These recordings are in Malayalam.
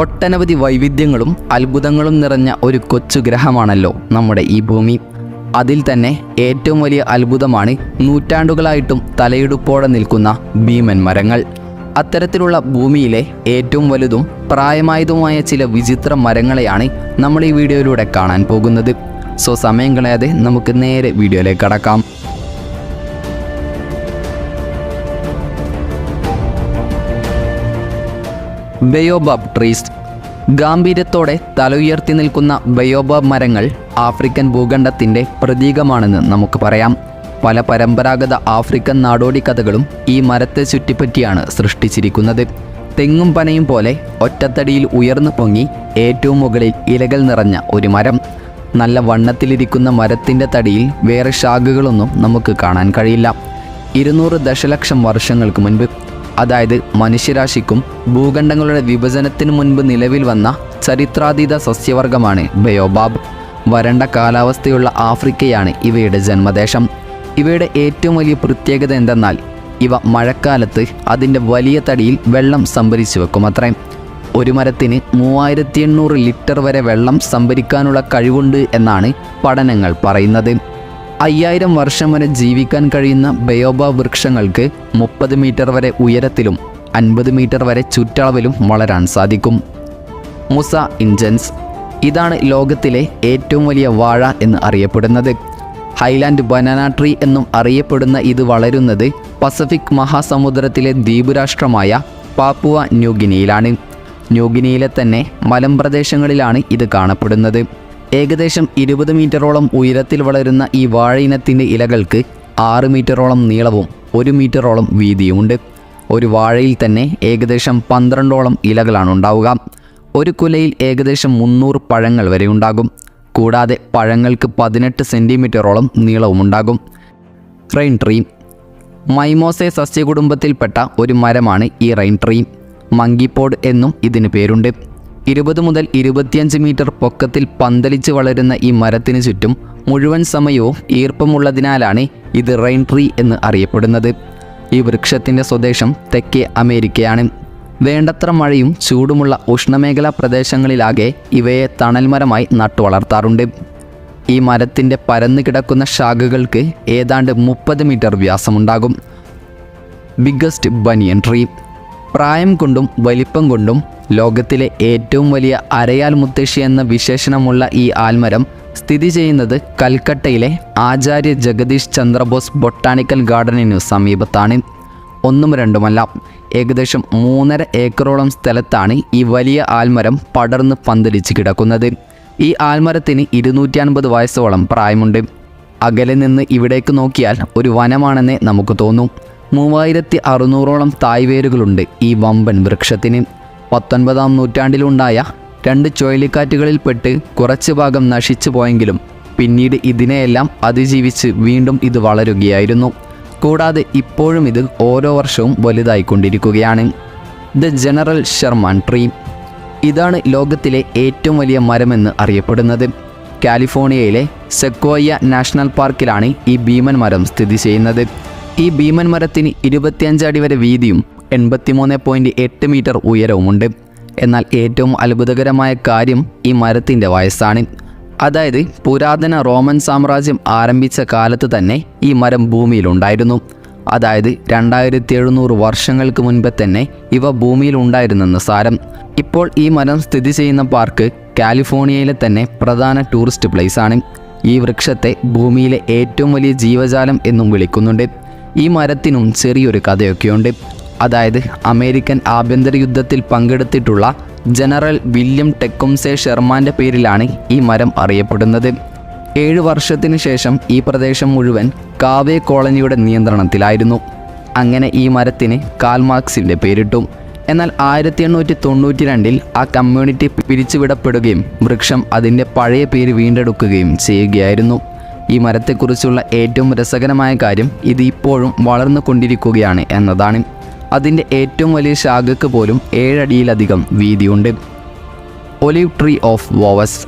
ഒട്ടനവധി വൈവിധ്യങ്ങളും അത്ഭുതങ്ങളും നിറഞ്ഞ ഒരു കൊച്ചു ഗ്രഹമാണല്ലോ നമ്മുടെ ഈ ഭൂമി. അതിൽ തന്നെ ഏറ്റവും വലിയ അത്ഭുതമാണ് നൂറ്റാണ്ടുകളായിട്ടും തലയെടുപ്പോടെ നിൽക്കുന്ന ഭീമൻ മരങ്ങൾ. അത്തരത്തിലുള്ള ഭൂമിയിലെ ഏറ്റവും വലുതും പ്രായമായതുമായ ചില വിചിത്ര മരങ്ങളെയാണ് നമ്മൾ ഈ വീഡിയോയിലൂടെ കാണാൻ പോകുന്നത്. സോ സമയം കളയാതെ നമുക്ക് നേരെ വീഡിയോയിലേക്ക് കടക്കാം. ബയോബാബ് ട്രീസ് ഗാംഭീര്യത്തോടെ തലയുയർത്തി നിൽക്കുന്ന ബയോബാബ് മരങ്ങൾ ആഫ്രിക്കൻ ഭൂഖണ്ഡത്തിന്റെ പ്രതീകമാണെന്ന് നമുക്ക് പറയാം. പല പരമ്പരാഗത ആഫ്രിക്കൻ നാടോടി കഥകളും ഈ മരത്തെ ചുറ്റിപ്പറ്റിയാണ് സൃഷ്ടിച്ചിരിക്കുന്നത്. തെങ്ങും പനയും പോലെ ഒറ്റത്തടിയിൽ ഉയർന്നു പൊങ്ങി ഏറ്റവും മുകളിൽ ഇലകൾ നിറഞ്ഞ ഒരു മരം. നല്ല വണ്ണത്തിലിരിക്കുന്ന മരത്തിന്റെ തടിയിൽ വേറെ ശാഖകളൊന്നും നമുക്ക് കാണാൻ കഴിയില്ല. ഇരുന്നൂറ് ദശലക്ഷം വർഷങ്ങൾക്ക് മുൻപ് അതായത് മനുഷ്യരാശിക്കും ഭൂഖണ്ഡങ്ങളുടെ വിഭജനത്തിനു മുൻപ് നിലവിൽ വന്ന ചരിത്രാതീത സസ്യവർഗമാണ് ബയോബാബ്. വരണ്ട കാലാവസ്ഥയുള്ള ആഫ്രിക്കയാണ് ഇവയുടെ ജന്മദേശം. ഇവയുടെ ഏറ്റവും വലിയ പ്രത്യേകത എന്തെന്നാൽ ഇവ മഴക്കാലത്ത് അതിന്റെ വലിയ തടിയിൽ വെള്ളം സംഭരിച്ചു വെക്കും അത്രേ ഒരു മരത്തിന് മൂവായിരത്തി എണ്ണൂറ് ലിറ്റർ വരെ വെള്ളം സംഭരിക്കാനുള്ള കഴിവുണ്ട് എന്നാണ് പഠനങ്ങൾ പറയുന്നത്. അയ്യായിരം വർഷം വരെ ജീവിക്കാൻ കഴിയുന്ന ബയോബ വൃക്ഷങ്ങൾക്ക് മുപ്പത് മീറ്റർ വരെ ഉയരത്തിലും അൻപത് മീറ്റർ വരെ ചുറ്റളവിലും വളരാൻ സാധിക്കും. മുസ ഇൻജൻസ് ഇതാണ് ലോകത്തിലെ ഏറ്റവും വലിയ വാഴ എന്ന് അറിയപ്പെടുന്നത്. ഹൈലാൻഡ് ബനാന ട്രീ എന്നും അറിയപ്പെടുന്ന ഇത് വളരുന്നത് പസഫിക് മഹാസമുദ്രത്തിലെ ദ്വീപുരാഷ്ട്രമായ പാപ്പുവ ന്യൂഗിനിയിലാണ്. ന്യൂഗിനിയിലെ തന്നെ മലമ്പ്രദേശങ്ങളിലാണ് ഇത് കാണപ്പെടുന്നത്. ഏകദേശം ഇരുപത് മീറ്ററോളം ഉയരത്തിൽ വളരുന്ന ഈ വാഴ ഇനത്തിന്റെ ഇലകൾക്ക് ആറ് മീറ്ററോളം നീളവും ഒരു മീറ്ററോളം വീതിയുമുണ്ട്. ഒരു വാഴയിൽ തന്നെ ഏകദേശം പന്ത്രണ്ടോളം ഇലകളാണ് ഉണ്ടാവുക. ഒരു കുലയിൽ ഏകദേശം മുന്നൂറ് പഴങ്ങൾ വരെ ഉണ്ടാകും. കൂടാതെ പഴങ്ങൾക്ക് പതിനെട്ട് സെന്റിമീറ്ററോളം നീളവുമുണ്ടാകും റെയിൻ ട്രീ. മൈമോസെ സസ്യകുടുംബത്തിൽപ്പെട്ട ഒരു മരമാണ് ഈ റെയിൻ ട്രീ. മങ്കിപ്പോഡ് എന്നും ഇതിന് പേരുണ്ട്. ഇരുപത് മുതൽ ഇരുപത്തിയഞ്ച് മീറ്റർ പൊക്കത്തിൽ പന്തലിച്ച് വളരുന്ന ഈ മരത്തിന് ചുറ്റും മുഴുവൻ സമയവും ഈർപ്പമുള്ളതിനാലാണ് ഇത് റെയിൻ ട്രീ എന്ന് അറിയപ്പെടുന്നത്. ഈ വൃക്ഷത്തിന്റെ സ്വദേശം തെക്കേ അമേരിക്കയാണ്. വേണ്ടത്ര മഴയും ചൂടുമുള്ള ഉഷ്ണമേഖലാ പ്രദേശങ്ങളിലാകെ ഇവയെ തണൽമരമായി നട്ടുവളർത്താറുണ്ട് ഈ മരത്തിന്റെ പരന്നു കിടക്കുന്ന ശാഖകൾക്ക് ഏതാണ്ട് മുപ്പത് മീറ്റർ വ്യാസമുണ്ടാകും. Biggest banyan tree. പ്രായം കൊണ്ടും വലിപ്പം കൊണ്ടും ലോകത്തിലെ ഏറ്റവും വലിയ അരയാൽ മുത്തശ്ശി എന്ന വിശേഷണമുള്ള ഈ ആൽമരം സ്ഥിതി ചെയ്യുന്നത് കൽക്കട്ടയിലെ ആചാര്യ ജഗദീഷ് ചന്ദ്രബോസ് ബൊട്ടാണിക്കൽ ഗാർഡനിനു സമീപത്താണ്. ഒന്നും രണ്ടുമല്ല ഏകദേശം മൂന്നര ഏക്കറോളം സ്ഥലത്താണ് ഈ വലിയ ആൽമരം പടർന്ന് പന്തലിച്ച് കിടക്കുന്നത്. ഈ ആൽമരത്തിന് ഇരുന്നൂറ്റി അൻപത് വയസ്സോളം പ്രായമുണ്ട്. അകലെ നിന്ന് ഇവിടേക്ക് നോക്കിയാൽ ഒരു വനമാണെന്നേ നമുക്ക് തോന്നും. മൂവായിരത്തി അറുന്നൂറോളം തായ്വേരുകളുണ്ട് ഈ വമ്പൻ വൃക്ഷത്തിന്. പത്തൊൻപതാം നൂറ്റാണ്ടിലുണ്ടായ രണ്ട് ചുഴലിക്കാറ്റുകളിൽപ്പെട്ട് കുറച്ച് ഭാഗം നശിച്ചു പോയെങ്കിലും പിന്നീട് ഇതിനെയെല്ലാം അതിജീവിച്ച് വീണ്ടും ഇത് വളരുകയായിരുന്നു. കൂടാതെ ഇപ്പോഴും ഇത് ഓരോ വർഷവും വലുതായിക്കൊണ്ടിരിക്കുകയാണ്. The General Sherman tree. ഇതാണ് ലോകത്തിലെ ഏറ്റവും വലിയ മരമെന്ന് അറിയപ്പെടുന്നത്. കാലിഫോർണിയയിലെ സെക്കോയ നാഷണൽ പാർക്കിലാണ് ഈ ഭീമൻ മരം സ്ഥിതി ചെയ്യുന്നത്. ഈ ഭീമൻ മരത്തിന് ഇരുപത്തിയഞ്ച് അടി വരെ വീതിയും എൺപത്തിമൂന്ന് പോയിന്റ് എട്ട് മീറ്റർ ഉയരവുമുണ്ട്. എന്നാൽ ഏറ്റവും അത്ഭുതകരമായ കാര്യം ഈ മരത്തിന്റെ വയസ്സാണ്. അതായത് പുരാതന റോമൻ സാമ്രാജ്യം ആരംഭിച്ച കാലത്ത് തന്നെ ഈ മരം ഭൂമിയിലുണ്ടായിരുന്നു. അതായത് രണ്ടായിരത്തി എഴുന്നൂറ് വർഷങ്ങൾക്ക് മുൻപേ തന്നെ ഇവ ഭൂമിയിൽ ഉണ്ടായിരുന്നെന്ന് സാരം. ഇപ്പോൾ ഈ മരം സ്ഥിതി ചെയ്യുന്ന പാർക്ക് കാലിഫോർണിയയിലെ തന്നെ പ്രധാന ടൂറിസ്റ്റ് പ്ലേസ് ആണ്. ഈ വൃക്ഷത്തെ ഭൂമിയിലെ ഏറ്റവും വലിയ ജീവജാലം എന്നും വിളിക്കുന്നുണ്ട്. ഈ മരത്തിനും ചെറിയൊരു കഥയൊക്കെയുണ്ട്. അതായത് അമേരിക്കൻ ആഭ്യന്തര യുദ്ധത്തിൽ പങ്കെടുത്തിട്ടുള്ള ജനറൽ വില്യം ടെക്കുംസെ ഷെർമാന്റെ പേരിലാണ് ഈ മരം അറിയപ്പെടുന്നത്. ഏഴ് വർഷത്തിന് ശേഷം ഈ പ്രദേശം മുഴുവൻ കാവേ കോളനിയുടെ നിയന്ത്രണത്തിലായിരുന്നു. അങ്ങനെ ഈ മരത്തിന് കാൽമാർക്സിന്റെ പേരിട്ടു. എന്നാൽ ആയിരത്തി എണ്ണൂറ്റി തൊണ്ണൂറ്റി രണ്ടിൽ ആ കമ്മ്യൂണിറ്റി പിരിച്ചുവിടപ്പെടുകയും വൃക്ഷം അതിന്റെ പഴയ പേര് വീണ്ടെടുക്കുകയും ചെയ്യുകയായിരുന്നു. ഈ മരത്തെക്കുറിച്ചുള്ള ഏറ്റവും രസകരമായ കാര്യം ഇത് ഇപ്പോഴും വളർന്നു കൊണ്ടിരിക്കുകയാണ് എന്നതാണ്. അതിന്റെ ഏറ്റവും വലിയ ശാഖയ്ക്ക് പോലും ഏഴടിയിലധികം വീതിയുണ്ട്. Olive tree of Vouves.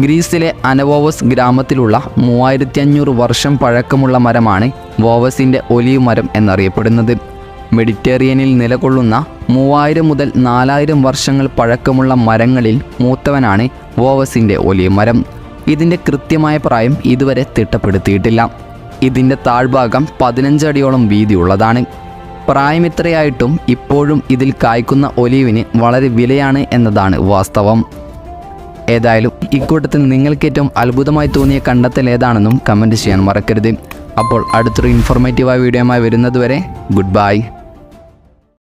ഗ്രീസിലെ അനവോവസ് ഗ്രാമത്തിലുള്ള മൂവായിരത്തി അഞ്ഞൂറ് വർഷം പഴക്കമുള്ള മരമാണ് വോവസിന്റെ ഒലിവ് മരം എന്നറിയപ്പെടുന്നത്. മെഡിറ്റേറിയനിൽ നിലകൊള്ളുന്ന മൂവായിരം മുതൽ നാലായിരം വർഷങ്ങൾ പഴക്കമുള്ള മരങ്ങളിൽ മൂത്തവനാണ് വോവസിന്റെ ഒലിവ് മരം. ഇതിന്റെ കൃത്യമായ പ്രായം ഇതുവരെ തിട്ടപ്പെടുത്തിയിട്ടില്ല. ഇതിന്റെ താഴ്ഭാഗം പതിനഞ്ചടിയോളം വീതിയുള്ളതാണ്. പ്രായമിത്രയായിട്ടും ഇപ്പോഴും ഇതിൽ കായ്ക്കുന്ന ഒലീവിന് വളരെ വിലയാണ് എന്നതാണ് വാസ്തവം. ഏതായാലും ഇക്കൂട്ടത്തിൽ നിങ്ങൾക്ക് ഏറ്റവും അത്ഭുതമായി തോന്നിയ കണ്ടെത്തൽ ഏതാണെന്നും കമന്റ് ചെയ്യാൻ മറക്കരുത്. അപ്പോൾ അടുത്തൊരു ഇൻഫോർമേറ്റീവായ വീഡിയോയുമായി വരുന്നതുവരെ ഗുഡ് ബൈ